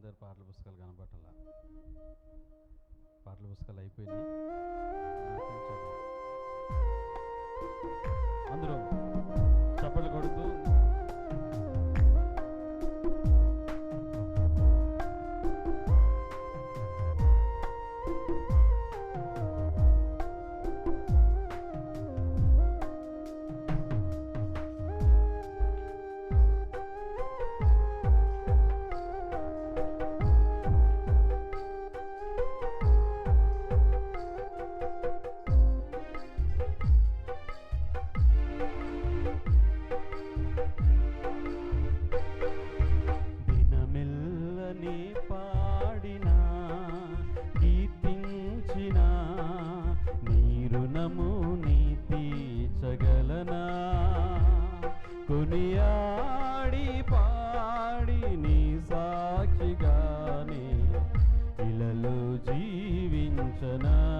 అందరు పాటల పుస్తకాలు కనపట్టాల పాటల పుస్తకాలు అయిపోయినాయి. అందరూ చప్పట్లు కొడుతూ 只能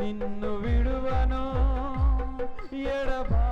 నిన్ను విడువను. ఎడబా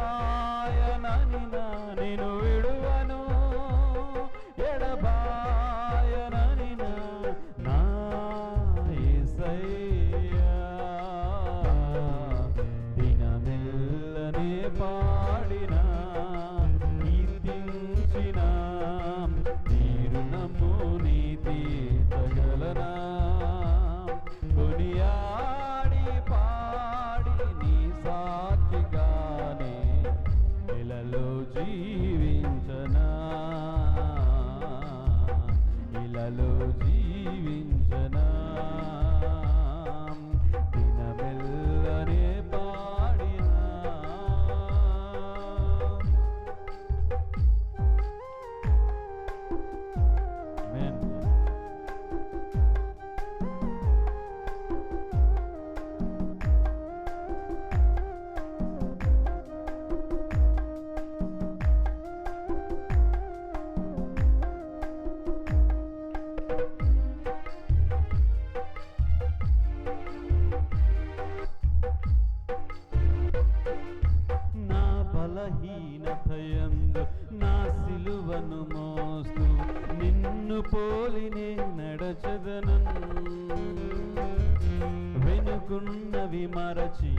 వెనుకున్నవి మరచి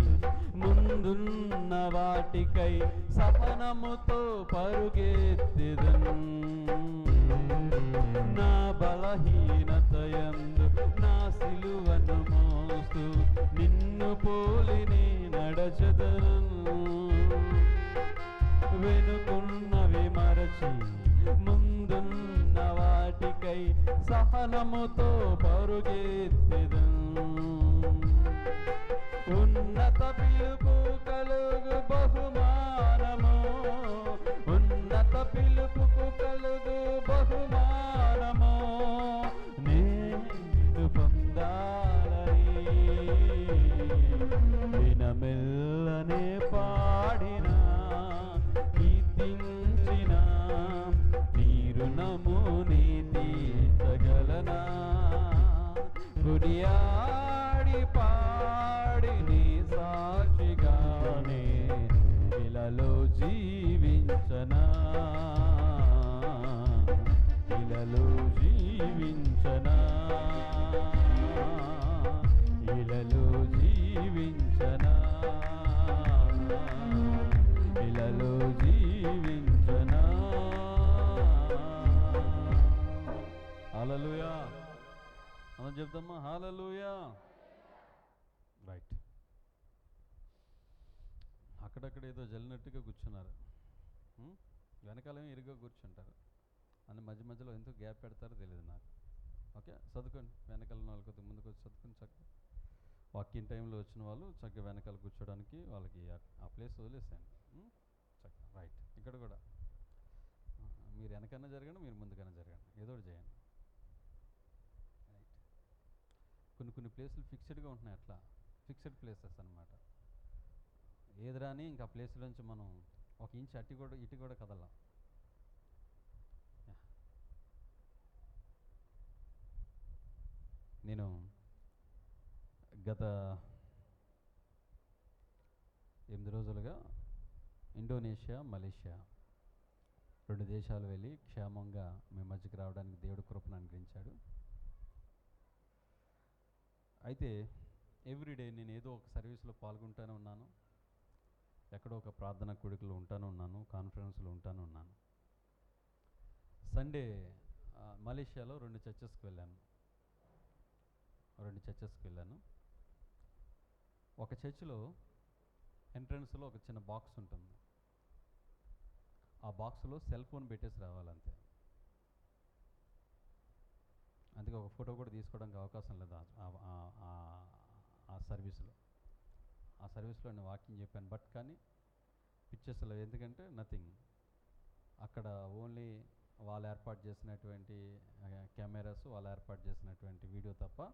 ముందున్న వాటికై సపనముతో పరుగెత్తెదను. నా బలహీనత బలహీనతయందు నా సిలువను మోస్తూ నిన్ను పోలినే నడచదను. వెనుకున్నవి మరచి ముందున్న వాటికై సహనముతో పరుగెత్తెదను. అక్కడక్కడ ఏదో జల్లినట్టుగా కూర్చున్నారు. వెనకాలమే వెనకాలేమో ఇరుగ్గా కూర్చుంటారు. అని మధ్య మధ్యలో ఎందుకు గ్యాప్ పెడతారో తెలియదు నాకు. ఓకే? చదువుకోండి. వెనకాల నాలుగు కొద్దిగా ముందుకు వచ్చి చదువుకొని చక్కగా. వాకింగ్ టైంలో వచ్చిన వాళ్ళు చక్కగా వెనకాల కూర్చోడానికి వాళ్ళకి ఆ- ప్లేస్ వదిలేసాను చక్కగా. రైట్. ఇక్కడ కూడా. మీరు వెనకన్నా జరగండి మీరు ముందుకన్నా జరగండి. ఏదో ఒకటి చేయండి. రైట్. కొన్ని కొన్ని ప్లేసులు ఫిక్స్డ్గా ఉంటున్నాయి అట్లా. ఫిక్స్డ్ ప్లేసెస్ అన్నమాట. ఏదిరా అని ఇంకా ఆ ప్లేస్ నుంచి మనం ఒక ఇంచ్ అట్టి కూడా ఇటు కూడా కదలాం నేను గత ఎనిమిది రోజులుగా ఇండోనేషియా మలేషియా రెండు దేశాలు వెళ్ళి క్షేమంగా మీ మధ్యకి రావడానికి దేవుడు కృపను అనుగ్రహించాడు. అయితే ఎవ్రీడే నేను ఏదో ఒక సర్వీస్లో పాల్గొంటూనే ఉన్నాను. ఎక్కడో ఒక ప్రార్థన కోడికలో ఉంటాను ఉన్నాను కాన్ఫరెన్స్లో ఉంటాను ఉన్నాను. సండే మలేషియాలో రెండు చర్చెస్కి వెళ్ళాను. రెండు చర్చెస్కి వెళ్ళాను. ఒక చర్చిలో ఎంట్రన్స్లో ఒక చిన్న బాక్స్ ఉంటుంది. ఆ బాక్స్లో సెల్ ఫోన్ పెట్టేసి రావాలంతే. అందుకే ఒక ఫోటో కూడా తీసుకోవడానికి అవకాశం లేదు ఆ- ఆ- సర్వీస్లో. సర్వీస్లో నేను వాకింగ్ చెప్పాను. బట్ కానీ పిక్చర్స్లో ఎందుకంటే నథింగ్. అక్కడ ఓన్లీ వాళ్ళు ఏర్పాటు చేసినటువంటి కెమెరాస్ వాళ్ళు ఏర్పాటు చేసినటువంటి వీడియో తప్ప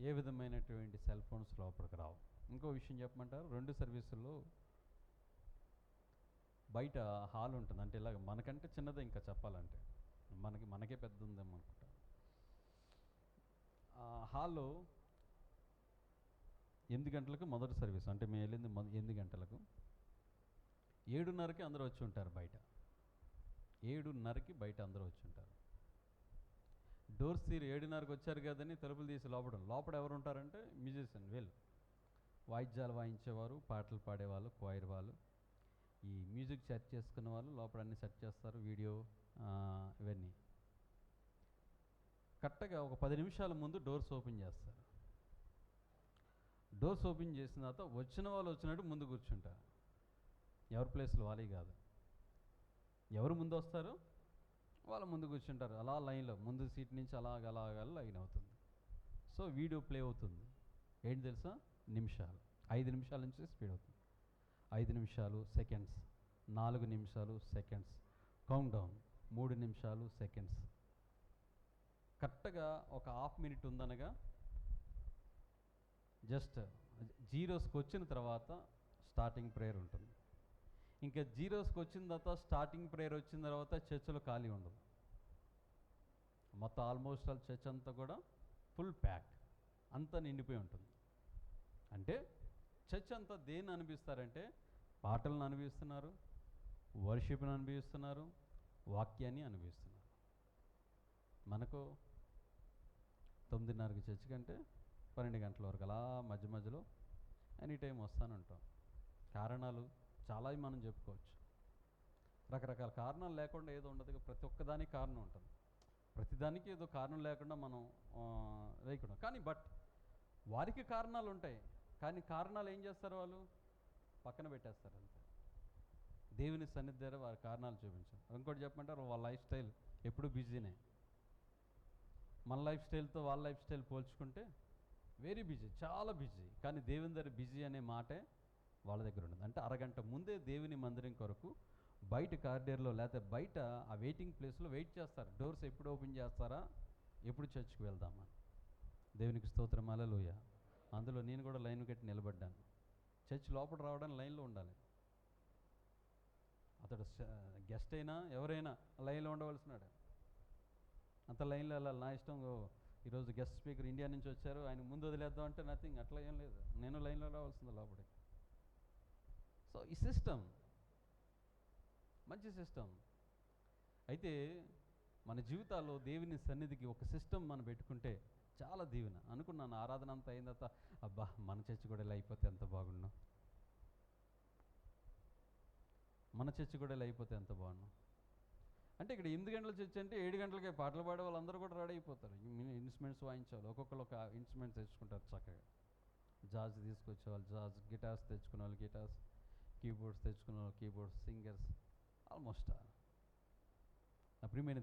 ఏ విధమైనటువంటి సెల్ ఫోన్స్ లోపలికి రావు. ఇంకో విషయం చెప్పమంటారు. రెండు సర్వీసుల్లో బయట హాల్ ఉంటుంది. అంటే ఇలాగ మనకంటే చిన్నదే ఇంకా చెప్పాలంటే. మనకి మనకే పెద్ద ఉందేమో అనుకుంటా. ఆ హాల్లో ఎనిమిది గంటలకు మొదటి సర్వీస్. అంటే మేము వెళ్ళింది ఎనిమిది గంటలకు. ఏడున్నరకి అందరూ వచ్చి ఉంటారు బయట. ఏడున్నరకి బయట అందరూ వచ్చి ఉంటారు. డోర్స్ తీరు ఏడున్నరకు వచ్చారు కదని తలుపులు తీసి లోపల లోపల ఎవరు ఉంటారంటే మ్యూజిషియన్ వీళ్ళు. వాయిద్యాలు వాయించేవారు పాటలు పాడేవాళ్ళు క్వైర్ వాళ్ళు. ఈ మ్యూజిక్ సెట్ చేసుకున్న వాళ్ళు లోపల అన్ని సెట్ చేస్తారు వీడియో ఇవన్నీ. కరెక్ట్గా ఒక పది నిమిషాల ముందు డోర్స్ ఓపెన్ చేస్తారు. డోర్స్ ఓపెన్ చేసిన తర్వాత వచ్చిన వాళ్ళు వచ్చినట్టు ముందు కూర్చుంటారు. ఎవరి ప్లేస్లు వాళ్ళే కాదు. ఎవరు ముందు వస్తారు? వాళ్ళు ముందు కూర్చుంటారు. అలా లైన్లో ముందు సీట్ నుంచి అలాగ అలాగ లైన్ అవుతుంది. సో వీడియో ప్లే అవుతుంది. ఏంటి తెలుసా? నిమిషాలు. ఐదు నిమిషాల నుంచి స్పీడ్ అవుతుంది. ఐదు నిమిషాలు సెకండ్స్. నాలుగు నిమిషాలు సెకండ్స్. Count down. మూడు నిమిషాలు సెకండ్స్. కరెక్ట్గా ఒక హాఫ్ మినిట్ ఉందనగా జస్ట్ జీరోస్కి వచ్చిన తర్వాత స్టార్టింగ్ ప్రేయర్ ఉంటుంది. ఇంకా జీరోస్కి వచ్చిన తర్వాత స్టార్టింగ్ ప్రేయర్ వచ్చిన తర్వాత చర్చిలో ఖాళీ ఉండదు. మొత్తం ఆల్మోస్ట్ ఆల్ చర్చ్ అంతా కూడా ఫుల్ ప్యాక్ అంతా నిండిపోయి ఉంటుంది. అంటే చర్చ్ అంతా దేన్ని అనిపిస్తారంటే పాటలను అనుభవిస్తున్నారు వర్షిప్ని అనుభవిస్తున్నారు వాక్యాన్ని అనిపిస్తున్నారు. మనకు తొమ్మిదిన్నరకి చర్చ్ కంటే పన్నెండు గంటల వరకు అలా మధ్య మధ్యలో ఎనీ టైం వస్తానంటాం కారణాలు చాలా మనం చెప్పుకోవచ్చు. రకరకాల కారణాలు లేకుండా ఏదో ఉండదు. ప్రతి ఒక్కదానికి కారణం ఉంటుంది. ప్రతిదానికి ఏదో కారణం లేకుండా మనం ఆ, కానీ బట్ వారికి కారణాలు ఉంటాయి. కానీ కారణాలు ఏం చేస్తారు వాళ్ళు? పక్కన పెట్టేస్తారు అంతే. దేవుని సన్నిధి దగ్గర వారి కారణాలు చూపించారు. ఇంకోటి చెప్పమంటారు వాళ్ళ లైఫ్ స్టైల్ ఎప్పుడు బిజీనే. మన లైఫ్ స్టైల్తో వాళ్ళ లైఫ్ స్టైల్ పోల్చుకుంటే వెరీ బిజీ చాలా బిజీ కానీ దేవుని దగ్గర బిజీ అనే మాటే వాళ్ళ దగ్గర ఉండదు అంటే అరగంట ముందే దేవుని మందిరం కొరకు బయట కారిడార్లో లేకపోతే బయట ఆ వెయిటింగ్ ప్లేస్లో వెయిట్ చేస్తారు. డోర్స్ ఎప్పుడు ఓపెన్ చేస్తారా? ఎప్పుడు చర్చ్కి వెళ్దామా? దేవునికి స్తోత్రం. అలలోయ అందులో నేను కూడా లైన్ కట్టి నిలబడ్డాను. చర్చ్ లోపల రావడానికి లైన్లో ఉండాలి. అతడు గెస్ట్ అయినా ఎవరైనా లైన్లో ఉండవలసినాడు. అంత లైన్లో వెళ్ళాలి. నా ఇష్టం ఈరోజు గెస్ట్ స్పీకర్ ఇండియా నుంచి వచ్చారు. ఆయన ముందు వదిలేద్దాం అంటే నథింగ్ అట్లా ఏం లేదు. నేను లైన్లో రావాల్సింది లోపలికి సో ఈ సిస్టమ్ మంచి సిస్టమ్ అయితే మన జీవితాల్లో దేవుని సన్నిధికి ఒక సిస్టమ్ మనం పెట్టుకుంటే చాలా దీవెన. అనుకున్నాను ఆరాధన అంతా అయిన తర్వాత అబ్బా మన చర్చి కూడా ఇలా అయిపోతే ఎంత బాగున్నాం మన చర్చి కూడా ఇలా అయిపోతే ఎంత బాగున్నాం అంటే ఇక్కడ ఎనిమిది గంటల చర్చ అంటే ఏడు గంటలకే పాటలు పాడే వాళ్ళందరూ కూడా రెడీ అయిపోతారు. ఇన్స్ట్రుమెంట్స్ వాయించాలి. ఒక్కొక్కరు ఒక ఇన్స్ట్రుమెంట్స్ తెచ్చుకుంటారు చక్కగా. జాజ్ తీసుకొచ్చే వాళ్ళు జాజ్ గిటార్స్ తెచ్చుకునే వాళ్ళు గిటార్స్ కీబోర్డ్స్ తెచ్చుకున్న కీబోర్డ్స్ సింగర్స్ ఆల్మోస్ట్ నా ప్రియమైన